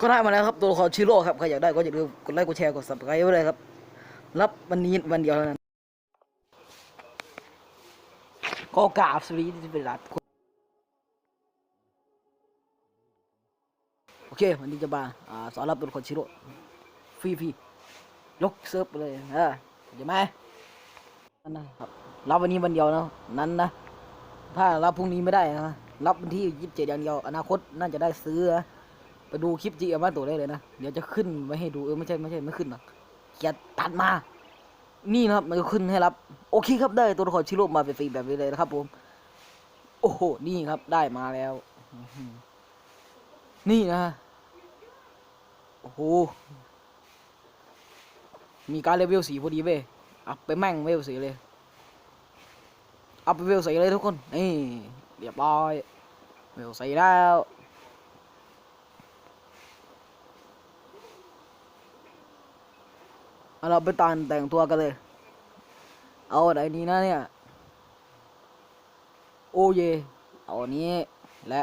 ก็ได้มาแล้วครับตัวละครชิโร่ครับใครอยากได้ก็อย่าลืมกดไลค์กดแชร์กด subscribe ไว้เลยครับ รับวันนี้วันเดียวเท่านั้นก็กราบสวีที่เป็นรัฐโอเค วันนี้จะมาอ่าสอนรับตัวละครชิโร่ฟรีฟรียกเซิร์ฟไปเลยเออเดี๋ยวไหมนั่นนะครับรับวันนี้วันเดียวนะนั้นนะ ถ้ารับพรุ่งนี้ไม่ได้นะรับวันที่ยี่สิบเจ็ดอย่างเดียวอนาคตน่าจะได้ซื้อนะ ไปดูคลิปจีอามาตัวได้เลยนะ เดี๋ยวจะขึ้นไว้ให้ดู เออไม่ใช่ไม่ใช่ไม่ขึ้นหรอกเกียรตัดมา นี่นะครับมันก็ขึ้นให้รับ โอเคครับได้ตัวละครชิโร่มาฟรีๆแบบนี้เลยนะครับผม โอ้โห นี่ครับได้มาแล้ว นี่นะ โอ้โห มีการเลเวลสีพอดีเว้ยอัพไปแม่งเลเวลสีเลย อัพเวลส่เลยทุกคน นี่เรียบร้อย เวลส่แล้ว เราไปตานแต่งตัวกันเลย เอาอะไรนี้นะเนี่ย โอเย เอาอันนี้ และ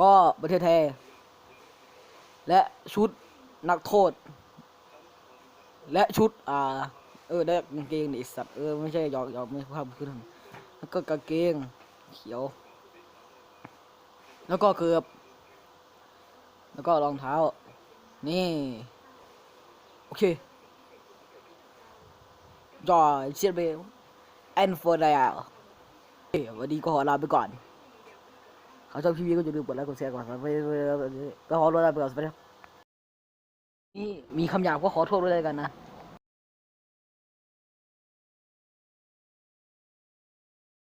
ก็ประเทศไทย และชุดนักโทษ และชุด อ่า เออ ได้กางเกงนี่สัตว์ เออ ไม่ใช่หยอกหยอกไม่ภาพขึ้นแล้วก็กางเกง เขียว แล้วก็เกือบ แล้วก็รองเท้า นี่ โอเค จอยเชียร์เบลแอนฟอร์ดาววันนี้ก็ขอลาไปก่อนเขาชอบพี่วีก็อย่าลืมกดไลค์กดแชร์ก่อนไปก็ขอลาไปก่อนสวัสดีครับนี่มีคำหยาบก็ขอโทษด้วยกันนะ